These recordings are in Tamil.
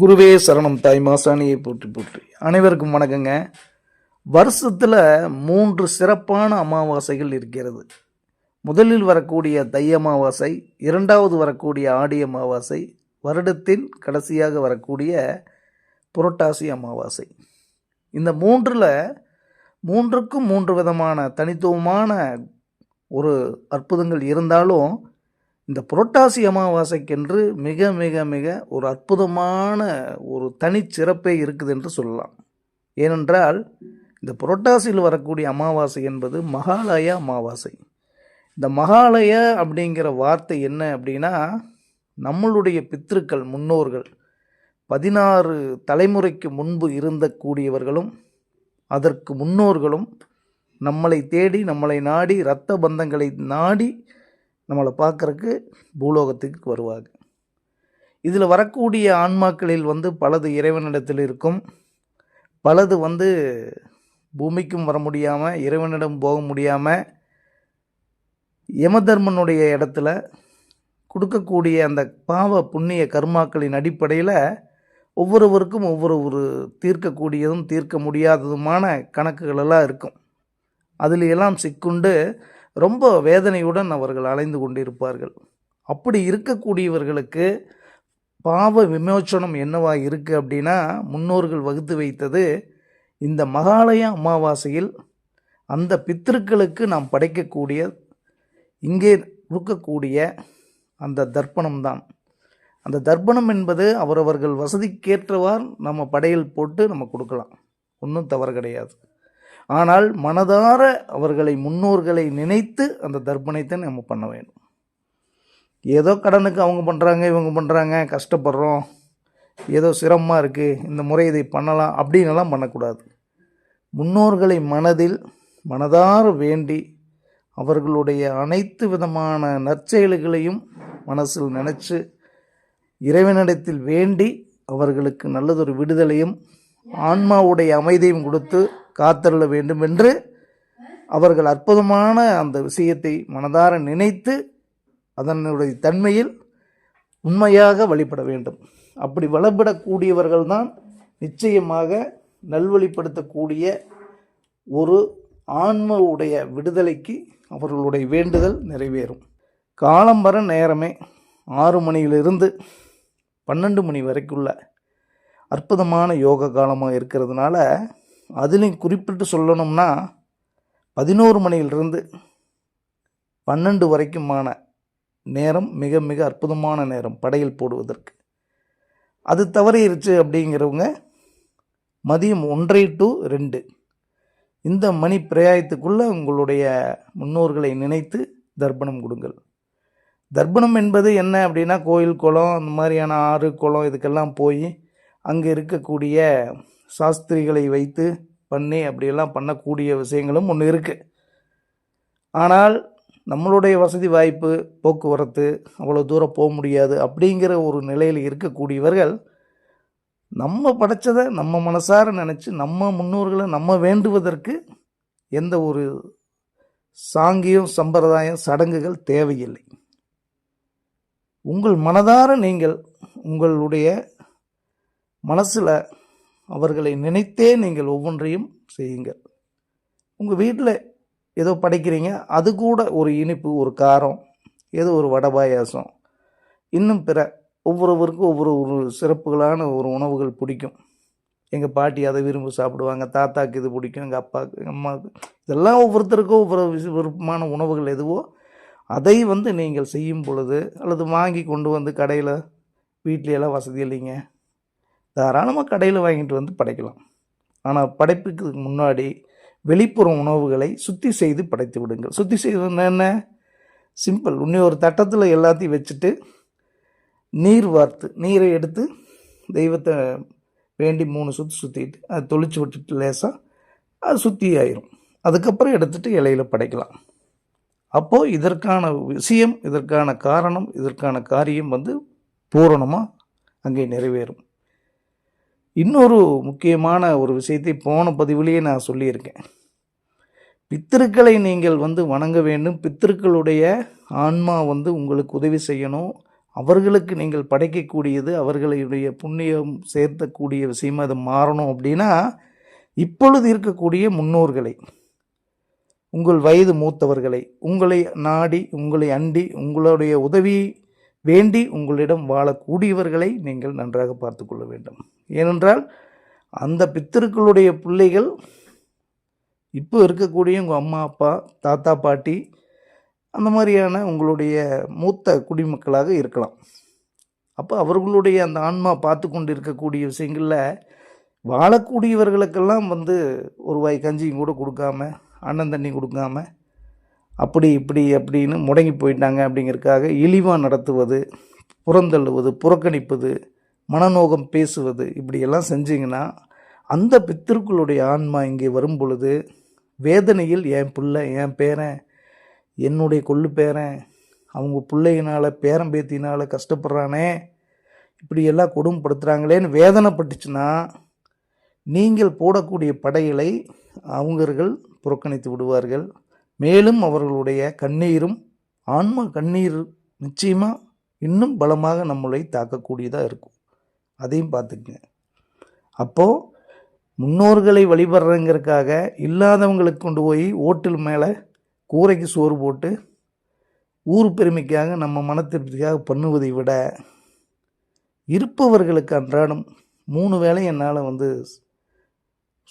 குருவே சரணம் தாய் மாசாணியை போற்றி போற்றி. அனைவருக்கும் வணக்கங்க. வருஷத்தில் மூன்று சிறப்பான அமாவாசைகள் இருக்கிறது. முதலில் வரக்கூடிய தை அமாவாசை இரண்டாவது வரக்கூடிய ஆடி அமாவாசை வருடத்தின் கடைசியாக வரக்கூடிய புரட்டாசி அமாவாசை. இந்த மூன்றில் மூன்றுக்கும் மூன்று விதமான தனித்துவமான ஒரு அற்புதங்கள் இருந்தாலும் இந்த புரட்டாசி அமாவாசைக்கென்று மிக மிக மிக ஒரு அற்புதமான ஒரு தனிச்சிறப்பே இருக்குது என்று சொல்லலாம். ஏனென்றால் இந்த புரட்டாசியில் வரக்கூடிய அமாவாசை என்பது மகாலய அமாவாசை. இந்த மகாலய அப்படிங்கிற வார்த்தை என்ன அப்படின்னா நம்மளுடைய பித்திருக்கள் முன்னோர்கள் பதினாறு தலைமுறைக்கு முன்பு இருந்த கூடியவர்களும் அதற்கு முன்னோர்களும் நம்மளை தேடி நம்மளை நாடி இரத்த பந்தங்களை நாடி நம்மளை பார்க்குறக்கு பூலோகத்துக்கு வருவாங்க. இதில் வரக்கூடிய ஆன்மாக்களில் வந்து பலது இறைவனிடத்தில் இருக்கும். பலது வந்து பூமிக்கும் வர முடியாமல் இறைவனிடம் போக முடியாமல் யமதர்மனுடைய இடத்துல கொடுக்கக்கூடிய அந்த பாவ புண்ணிய கர்மாக்களின் அடிப்படையில் ஒவ்வொருவருக்கும் ஒவ்வொரு ஒரு தீர்க்கக்கூடியதும் தீர்க்க முடியாததுமான கணக்குகளெல்லாம் இருக்கும். அதில் எல்லாம் சிக்குண்டு ரொம்ப வேதனையுடன் அவர்கள் அலைந்து கொண்டிருப்பார்கள். அப்படி இருக்கக்கூடியவர்களுக்கு பாவ விமோச்சனம் என்னவாக இருக்குது அப்படின்னா முன்னோர்கள் வகுத்து வைத்தது இந்த மகாலய அமாவாசையில் அந்த பித்திருக்களுக்கு நாம் படைக்கக்கூடிய இங்கே கொடுக்கக்கூடிய அந்த தர்ப்பணம் தான். அந்த தர்ப்பணம் என்பது அவரவர்கள் வசதிக்கேற்றவாறு நம்ம படையல் போட்டு நம்ம கொடுக்கலாம். ஒன்றும் தவறு கிடையாது. ஆனால் மனதார அவர்களை முன்னோர்களை நினைத்து அந்த தர்ப்பணத்தை நம்ம பண்ண வேண்டும். ஏதோ கடனுக்கு அவங்க பண்ணுறாங்க இவங்க பண்ணுறாங்க கஷ்டப்படுறோம் ஏதோ சிரமமாக இருக்குது இந்த முறை இதை பண்ணலாம் அப்படின்னுலாம் பண்ணக்கூடாது. முன்னோர்களை மனதில் மனதார வேண்டி அவர்களுடைய அனைத்து விதமான நற்செயல்களையும் மனசில் நினச்சி இறைவனிடத்தில் வேண்டி அவர்களுக்கு நல்லதொரு விடுதலையும் ஆன்மாவுடைய அமைதியும் கொடுத்து காத்தருள வேண்டும் என்று அவர்கள் அற்புதமான அந்த விஷயத்தை மனதார நினைத்து அதனுடைய தன்மையில் உண்மையாக வழிபட வேண்டும். அப்படி வழிபடக்கூடியவர்கள் தான் நிச்சயமாக நல்வழிப்படுத்தக்கூடிய ஒரு ஆன்மவுடைய விடுதலைக்கு அவர்களுடைய வேண்டுதல் நிறைவேறும். காலம் வர நேரமே ஆறு மணியிலிருந்து பன்னெண்டு மணி வரைக்குள்ள அற்புதமான யோக காலமாக இருக்கிறதுனால அதுலேயும் குறிப்பிட்டு சொல்லணும்னா பதினோரு மணியிலிருந்து பன்னெண்டு வரைக்குமான நேரம் மிக மிக அற்புதமான நேரம் படையில் போடுவதற்கு. அது தவறிருச்சு அப்படிங்கிறவங்க மதியம் ஒன்றை டு ரெண்டு. இந்த மணி பிரயாயத்துக்குள்ளே உங்களுடைய முன்னோர்களை நினைத்து தர்ப்பணம் கொடுங்கள். தர்ப்பணம் என்பது என்ன அப்படின்னா கோயில் குளம் அந்த மாதிரியான ஆறு குளம் இதுக்கெல்லாம் போய் அங்கே இருக்கக்கூடிய சாஸ்திரிகளை வைத்து பண்ணி அப்படியெல்லாம் பண்ணக்கூடிய விஷயங்களும் ஒன்று இருக்குது ஆனால் நம்மளுடைய வசதி வாய்ப்பு போக்குவரத்து அவ்வளோ தூரம் போக முடியாது அப்படிங்கிற ஒரு நிலையில் இருக்கக்கூடியவர்கள் நம்ம படைச்சதை நம்ம மனசார நினச்சி நம்ம முன்னோர்களை நம்ம வேண்டுவதற்கு எந்த ஒரு சாங்கியம் சம்பிரதாயம் சடங்குகள் தேவையில்லை. உங்கள் மனதார நீங்கள் உங்களுடைய மனசில் அவர்களை நினைத்தே நீங்கள் ஒவ்வொன்றையும் செய்யுங்கள். உங்கள் வீட்டில் ஏதோ படைக்கிறீங்க அது கூட ஒரு இனிப்பு ஒரு காரம் ஏதோ ஒரு வடை பாயாசம். இன்னும் பிற ஒவ்வொருவருக்கும் ஒவ்வொரு ஒரு சிறப்புகளான ஒரு உணவுகள் பிடிக்கும். எங்கள் பாட்டி அதை விரும்பி சாப்பிடுவாங்க தாத்தாக்கு இது பிடிக்கும் எங்கள் அப்பாவுக்கு எங்கள் அம்மாவுக்கு இதெல்லாம் ஒவ்வொருத்தருக்கும் ஒவ்வொரு விருப்பமான உணவுகள் எதுவோ அதை வந்து நீங்கள் செய்யும் பொழுது அல்லது வாங்கி கொண்டு வந்து கடையில் வீட்லையெல்லாம் வசதி இல்லைங்க. தாராளமாக கடையில் வாங்கிட்டு வந்து படைக்கலாம். ஆனால் படைப்புக்கு முன்னாடி வெளிப்புற உணவுகளை சுத்தி செய்து படைத்து விடுங்கள். சுத்தி செய்வது என்ன? சிம்பிள். இன்னும் ஒரு தட்டத்தில் எல்லாத்தையும் வச்சுட்டு நீர் வார்த்து நீரை எடுத்து தெய்வத்தை வேண்டி மூணு சுற்றி சுற்றிட்டு அதை தொளிச்சு விட்டுட்டு லேசாக அது சுத்தி ஆயிரும். அதுக்கப்புறம் எடுத்துட்டு இலையில் படைக்கலாம். அப்போது இதற்கான விஷயம் இதற்கான காரணம் இதற்கான காரியம் வந்து பூரணமாக அங்கே நிறைவேறும். இன்னொரு முக்கியமான ஒரு விஷயத்தை போன பதிவிலேயே நான் சொல்லியிருக்கேன். பித்திருக்களை நீங்கள் வந்து வணங்க வேண்டும். பித்திருக்களுடைய ஆன்மா வந்து உங்களுக்கு உதவி செய்யணும். அவர்களுக்கு நீங்கள் படைக்கக்கூடியது அவர்களுடைய புண்ணியம் சேர்த்தக்கூடிய விஷயமாக அது மாறணும் அப்படின்னா இப்பொழுது இருக்கக்கூடிய முன்னோர்களை உங்கள் வயது மூத்தவர்களை உங்களை நாடி உங்களை அண்டி உங்களுடைய உதவி வேண்டி உங்களிடம் வாழக்கூடியவர்களை நீங்கள் நன்றாக பார்த்து கொள்ள வேண்டும். ஏனென்றால் அந்த பித்தர்களுடைய பிள்ளைகள் இப்போ இருக்கக்கூடிய உங்கள் அம்மா அப்பா தாத்தா பாட்டி அந்த மாதிரியான உங்களுடைய மூத்த குடிமக்களாக இருக்கலாம். அப்போ அவர்களுடைய அந்த ஆன்மா பார்த்து கொண்டு இருக்கக்கூடிய விஷயங்களில் வாழக்கூடியவர்களுக்கெல்லாம் வந்து ஒரு வாய் கஞ்சியும் கூட கொடுக்காம அண்ணன் தண்ணி கொடுக்காம அப்படி இப்படி அப்படின்னு முடங்கி போயிட்டாங்க அப்படிங்கிறதுக்காக இழிவாக நடத்துவது புறந்தள்ளுவது புறக்கணிப்பது மனநோகம் பேசுவது இப்படியெல்லாம் செஞ்சிங்கன்னா அந்த பித்திருக்களுடைய ஆன்மா இங்கே வரும் பொழுது வேதனையில் என் பிள்ளை என் பேரன் என்னுடைய கொள்ளு பேரன் அவங்க பிள்ளையினால் பேரன் பேத்தினால் கஷ்டப்படுறானே இப்படியெல்லாம் கொடுமைப்படுத்துகிறாங்களேன்னு வேதனைப்பட்டுச்சுன்னா நீங்கள் போடக்கூடிய படைகளை அவங்கர்கள் புறக்கணித்து விடுவார்கள். மேலும் அவர்களுடைய கண்ணீரும் ஆன்ம கண்ணீர் நிச்சயமாக இன்னும் பலமாக நம்மளை தாக்கக்கூடியதாக இருக்கும். அதையும் பார்த்துக்குங்க. அப்போது முன்னோர்களை வழிபடுறங்கிறதுக்காக இல்லாதவங்களுக்கு கொண்டு போய் ஓட்டில் மேலே கூரைக்கு சோறு போட்டு ஊர் பெருமைக்காக நம்ம மன திருப்திக்காக பண்ணுவதை விட இருப்பவர்களுக்கு அன்றாடம் மூணு வேளை என்னால் வந்து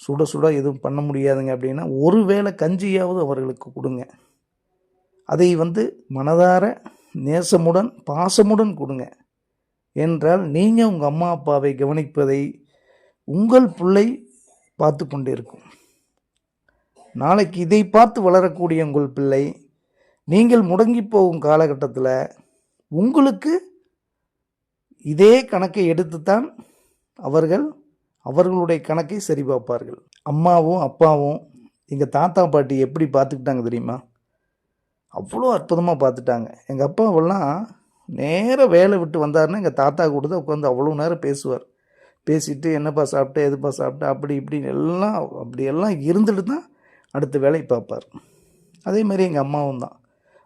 சுட சுட எதுவும் பண்ண முடியாதுங்க அப்படின்னா ஒரு வேளை கஞ்சியாவது அவர்களுக்கு கொடுங்க. அதை வந்து மனதார நேசமுடன் பாசமுடன் கொடுங்க. என்றால் நீங்கள் உங்கள் அம்மா அப்பாவை கவனிப்பதை உங்கள் பிள்ளை பார்த்து கொண்டிருக்கும். நாளைக்கு இதை பார்த்து வளரக்கூடிய உங்கள் பிள்ளை நீங்கள் முடங்கி போகும் காலகட்டத்தில் உங்களுக்கு இதே கணக்கை எடுத்துத்தான் அவர்கள் அவர்களுடைய கணக்கை சரி பார்ப்பார்கள் அம்மாவும் அப்பாவும் எங்கள் தாத்தா பாட்டி எப்படி பார்த்துக்கிட்டாங்க தெரியுமா? அவ்வளோ அற்புதமாக பார்த்துட்டாங்க. எங்கள் அப்பாவெல்லாம் நேராக வேலை விட்டு வந்தாருன்னா எங்கள் தாத்தா கூட தான் உட்காந்து அவ்வளோ நேரம் பேசுவார். பேசிட்டு என்னப்பா சாப்பிட்ட? எதுப்பா சாப்பிட்ட? அப்படி இப்படின்னு எல்லாம் அப்படியெல்லாம் இருந்துட்டு தான் அடுத்த வேலையை பார்ப்பார். அதே மாதிரி எங்கள் அம்மாவும் தான்.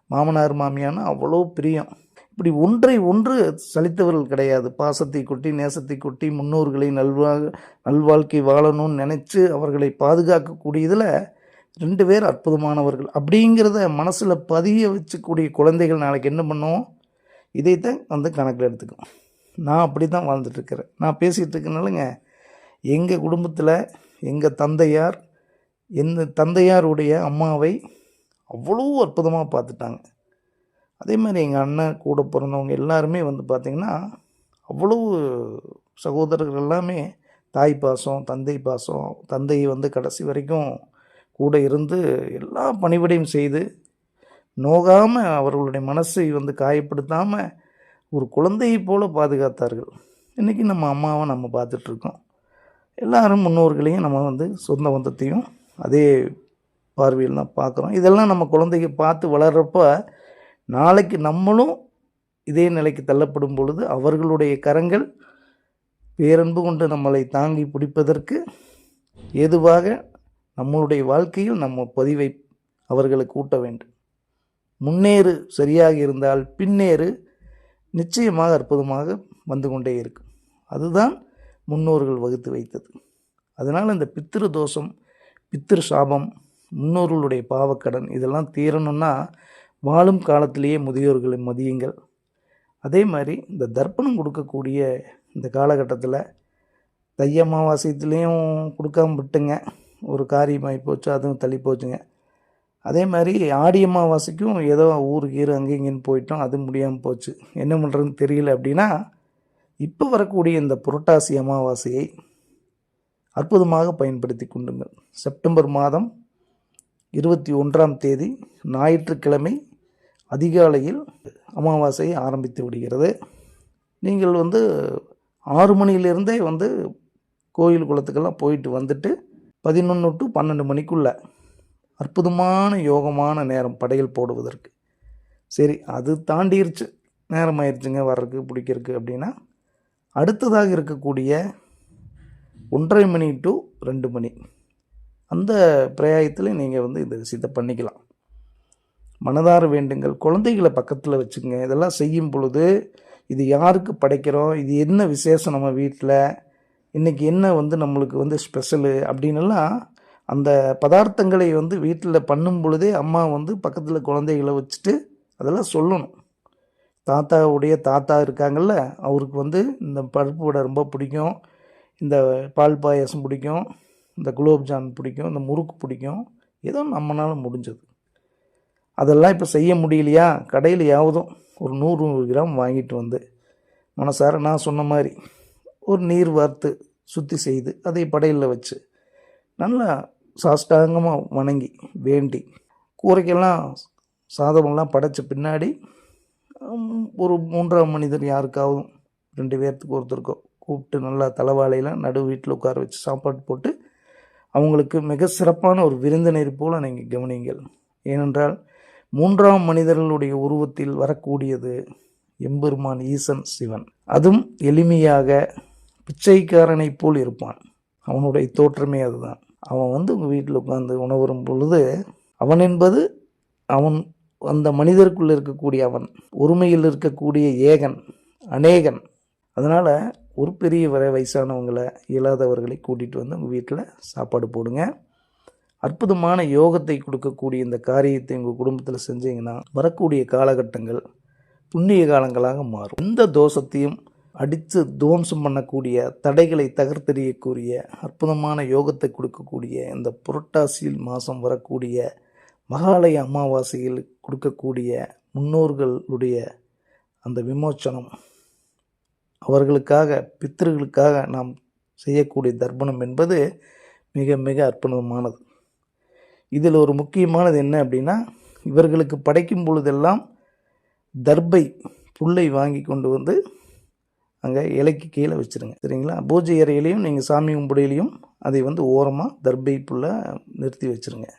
மாமனார் மாமியானா அவ்வளோ பிரியம். இப்படி ஒன்றை ஒன்று சலித்தவர்கள் கிடையாது. பாசத்தை கொட்டி நேசத்தை கொட்டி முன்னோர்களை நல்வாக நல்வாழ்க்கை வாழணும்னு நினச்சி அவர்களை பாதுகாக்கக்கூடியதில் ரெண்டு பேர் அற்புதமானவர்கள். அப்படிங்கிறத மனசில் பதிய வச்சுக்கூடிய குழந்தைகள் நாளைக்கு என்ன பண்ணுவோம்? இதைத்தான் வந்து கணக்கில் எடுத்துக்கும். நான் அப்படி தான் வாழ்ந்துட்டுருக்கிறேன். நான் பேசிகிட்டு இருக்கனாலங்க எங்கள் குடும்பத்தில் எங்கள் தந்தையார் எந்த தந்தையாருடைய அம்மாவை அவ்வளோ அற்புதமாக பார்த்துட்டாங்க. அதே மாதிரி எங்கள் அண்ணன் கூட பிறந்தவங்க எல்லாருமே வந்து பார்த்திங்கன்னா அவ்வளோ சகோதரர்கள் எல்லாமே தாய் பாசம் தந்தை பாசம் தந்தை வந்து கடைசி வரைக்கும் கூட இருந்து எல்லா பணிவிடையும் செய்து நோகாமல் அவர்களுடைய மனசை வந்து காயப்படுத்தாமல் ஒரு குழந்தையை போல பாதுகாத்தார்கள். இன்றைக்கி நம்ம அம்மாவை நம்ம பார்த்துட்ருக்கோம். எல்லாரும் முன்னோர்களையும் நம்ம வந்து சொந்த பந்தத்தையும் அதே பார்வையில் தான் பார்க்குறோம். இதெல்லாம் நம்ம குழந்தைங்க பார்த்து வளர்கிறப்ப நாளைக்கு நம்மளும் இதே நிலைக்கு தள்ளப்படும் பொழுது அவர்களுடைய கரங்கள் பேரன்பு கொண்டு நம்மளை தாங்கி பிடிப்பதற்கு ஏதுவாக நம்மளுடைய வாழ்க்கையில் நம்ம பதிவை அவர்களுக்கு ஊட்ட வேண்டும். முன்னேறு சரியாக இருந்தால் பின்னேறு நிச்சயமாக அற்புதமாக வந்து கொண்டே இருக்கும். அதுதான் முன்னோர்கள் வகுத்து வைத்தது. அதனால் இந்த பித்திரு தோஷம் பித்திரு சாபம் முன்னோர்களுடைய பாவக்கடன் இதெல்லாம் தீரணும்னா வாழும் காலத்திலேயே முதியோர்களை மதியுங்கள். அதே மாதிரி இந்த தர்ப்பணம் கொடுக்கக்கூடிய இந்த காலகட்டத்தில் தை அமாவாசைத்துலேயும் கொடுக்காம விட்டுங்க. ஒரு காரியமாகி போச்சு அதுவும் தள்ளி போச்சுங்க அதே மாதிரி ஆடி அமாவாசைக்கும் ஏதோ ஊருக்கு கீரு அங்கே இங்கேன்னு போயிட்டோம் அது முடியாமல் போச்சு. என்ன பண்ணுறதுன்னு தெரியல அப்படின்னா இப்போ வரக்கூடிய இந்த புரட்டாசி அமாவாசையை அற்புதமாக பயன்படுத்தி கொண்டுங்கள் செப்டம்பர் மாதம் இருபத்தி ஒன்றாம் தேதி ஞாயிற்றுக்கிழமை அதிகாலையில் அமாவாசை ஆரம்பித்து விடுகிறது. நீங்கள் வந்து ஆறு மணியிலிருந்தே வந்து கோயில் குளத்துக்கெல்லாம் போயிட்டு வந்துட்டு பதினொன்று டு பன்னெண்டு மணிக்குள்ளே அற்புதமான யோகமான நேரம் படையல் போடுவதற்கு. சரி அது தாண்டிருச்சு. நேரம் ஆயிடுச்சுங்க வர்றதுக்கு பிடிக்கிறதுக்கு அப்படின்னா அடுத்ததாக இருக்கக்கூடிய ஒன்றரை மணி டு ரெண்டு மணி. அந்த பிரயாயத்தில் நீங்கள் வந்து இந்த விஷயத்தை பண்ணிக்கலாம். மனதார வேண்டுங்கள். குழந்தைகளை பக்கத்தில் வச்சுக்கோங்க இதெல்லாம் செய்யும் பொழுது இது யாருக்கு படைக்கிறோம்? இது என்ன விசேஷம் நம்ம வீட்டில் இன்றைக்கி என்ன வந்து நம்மளுக்கு வந்து ஸ்பெஷலு அப்படின்னுலாம் அந்த பதார்த்தங்களை வந்து வீட்டில் பண்ணும் பொழுதே அம்மா வந்து பக்கத்தில் குழந்தைகளை வச்சுட்டு அதெல்லாம் சொல்லணும். தாத்தாவுடைய தாத்தா இருக்காங்கல்ல அவருக்கு வந்து இந்த பருப்பு வடை ரொம்ப பிடிக்கும். இந்த பால் பாயாசம் பிடிக்கும். இந்த குலோப்ஜான் பிடிக்கும். இந்த முறுக்கு பிடிக்கும். ஏதோ நம்மளால முடிஞ்சது. அதெல்லாம் இப்போ செய்ய முடியலையா? கடையில் யாவதும் ஒரு நூறு நூறு கிராம் வாங்கிட்டு வந்து மனசார நான் சொன்ன மாதிரி ஒரு நீர் வார்த்து சுத்தி செய்து அதை படையில் வச்சு நல்லா சாஷ்டாங்கமாக வணங்கி வேண்டி கூரைக்கெல்லாம் சாதமெல்லாம் படைச்ச பின்னாடி ஒரு மூன்றாம் மனிதர் யாருக்காவது ரெண்டு பேர்த்துக்கு ஒருத்தருக்கோ கூப்பிட்டு நல்லா தலைவாழையில் நடு வீட்டில் உட்கார வச்சு சாப்பாடு போட்டு அவங்களுக்கு மிக சிறப்பான ஒரு விருந்தினர் போல் நீங்கள் கவனிங்கள் ஏனென்றால் மூன்றாம் மனிதர்களுடைய உருவத்தில் வரக்கூடியது எம்பெருமான் ஈசன் சிவன். அதுவும் எளிமையாக பிச்சைக்காரனைப் போல் இருப்பான். அவனுடைய தோற்றமே அதுதான். அவன் வந்து உங்கள் வீட்டில் உட்காந்து உணவரும் பொழுது அவன் என்பது அவன் அந்த மனிதருக்குள்ளே இருக்கக்கூடிய அவன் ஒருமையில் இருக்கக்கூடிய ஏகன் அநேகன். அதனால் ஒரு பெரிய வர வயசானவங்களை இயலாதவர்களை கூட்டிகிட்டு வந்து உங்கள் வீட்டில் சாப்பாடு போடுங்க. அற்புதமான யோகத்தை கொடுக்கக்கூடிய இந்த காரியத்தை உங்கள் குடும்பத்தில் செஞ்சீங்கன்னா வரக்கூடிய காலகட்டங்கள் புண்ணிய காலங்களாக மாறும். எந்த தோஷத்தையும் அடித்து துவம்சம் பண்ணக்கூடிய தடைகளை தகர்த்தெறியக்கூடிய அற்புதமான யோகத்தை கொடுக்கக்கூடிய இந்த புரட்டாசியில் மாதம் வரக்கூடிய மகாலய அமாவாசையில் கொடுக்கக்கூடிய முன்னோர்களுடைய அந்த விமோச்சனம் அவர்களுக்காக பித்திருக்களுக்காக நாம் செய்யக்கூடிய தர்ப்பணம் என்பது மிக மிக அற்புதமானது. இதில் ஒரு முக்கியமானது என்ன அப்படின்னா இவர்களுக்கு படைக்கும் பொழுதெல்லாம் தர்பை புல்லை வாங்கி கொண்டு வந்து அங்கே இலைக்கு கீழே வச்சுருங்க. சரிங்களா? பூஜை அறையிலையும் நீங்கள் சாமி கும்பிடையிலையும் அதை வந்து ஓரமாக தர்பை புல்லை நிறுத்தி வச்சுருங்க.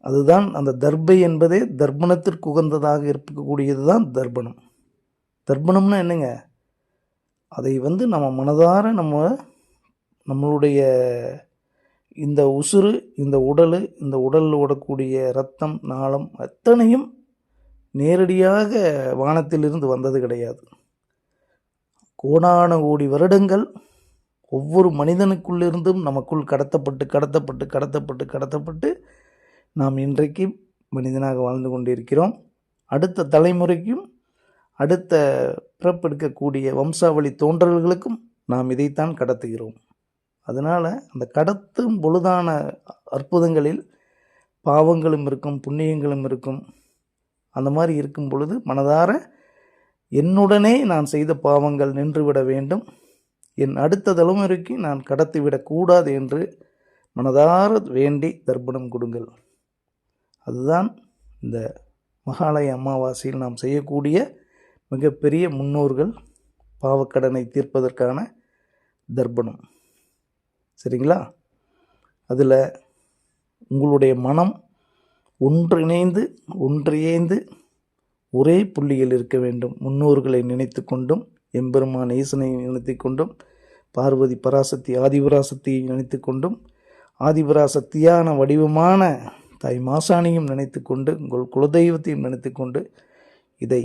அதுதான் அந்த தர்பை என்பதே தர்ப்பணத்திற்கு உகந்ததாக இருக்கக்கூடியது தான் தர்ப்பணம். தர்ப்பணம்னா என்னங்க? அதை வந்து நம்ம மனதார நம்ம நம்மளுடைய இந்த உசுறு இந்த உடல் இந்த உடலில் ஓடக்கூடிய ரத்தம் நாளம் அத்தனையும் நேரடியாக வானத்திலிருந்து வந்தது கிடையாது. கோடான கோடி வருடங்கள் ஒவ்வொரு மனிதனுக்குள்ளிருந்தும் நமக்குள் கடத்தப்பட்டு கடத்தப்பட்டு கடத்தப்பட்டு கடத்தப்பட்டு நாம் இன்றைக்கு மனிதனாக வாழ்ந்து கொண்டிருக்கிறோம். அடுத்த தலைமுறைக்கும் அடுத்த பிறப்பெடுக்கக்கூடிய வம்சாவளி தோன்றல்களுக்கும் நாம் இதைத்தான் கடத்துகிறோம். அதனால் அந்த கடத்தும் பொழுதான அற்புதங்களில் பாவங்களும் இருக்கும் புண்ணியங்களும் இருக்கும். அந்த மாதிரி இருக்கும் பொழுது மனதார என்னுடனே நான் செய்த பாவங்கள் நின்றுவிட வேண்டும். என் அடுத்த தலைமுறைக்கு நான் கடத்திவிடக்கூடாது என்று மனதார வேண்டி தர்ப்பணம் கொடுங்கள். அதுதான் இந்த மகாலய அமாவாசையில் நாம் செய்யக்கூடிய மிகப்பெரிய முன்னோர்கள் பாவக்கடனை தீர்ப்பதற்கான தர்ப்பணம். சரிங்களா? அதில் உங்களுடைய மனம் ஒன்றிணைந்து ஒன்றியைந்து ஒரே புள்ளியில் இருக்க வேண்டும். முன்னோர்களை நினைத்து கொண்டும் எம்பெருமான் ஈசனை நினைத்து கொண்டும் பார்வதி பராசக்தி ஆதிபராசக்தியை நினைத்து கொண்டும் ஆதிபராசக்தியான வடிவமான தாய் மாசாணியும் நினைத்து கொண்டு உங்கள் குலதெய்வத்தையும் நினைத்து கொண்டு இதை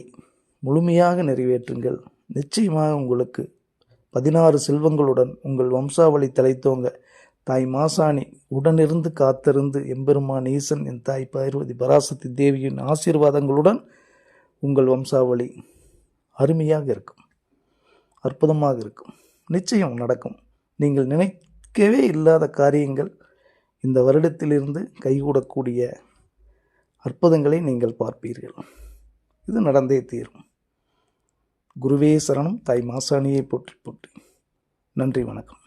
முழுமையாக நிறைவேற்றுங்கள். நிச்சயமாக உங்களுக்கு பதினாறு செல்வங்களுடன் உங்கள் வம்சாவளி தலைத்தோங்க. தாய் மாசாணி உடனிருந்து காத்திருந்து எம்பெருமான் ஈசன் என் தாய் பார்வதி பராசக்தி தேவியின் ஆசீர்வாதங்களுடன் உங்கள் வம்சாவளி அருமையாக இருக்கும். அற்புதமாக இருக்கும். நிச்சயம் நடக்கும். நீங்கள் நினைக்கவே இல்லாத காரியங்கள் இந்த வருடத்திலிருந்து கைகூடக்கூடிய அற்புதங்களை நீங்கள் பார்ப்பீர்கள். இது நடந்தே தீரும். குருவே சரணம் தாய் மாசாணியை போற்றி போற்றி. நன்றி வணக்கம்.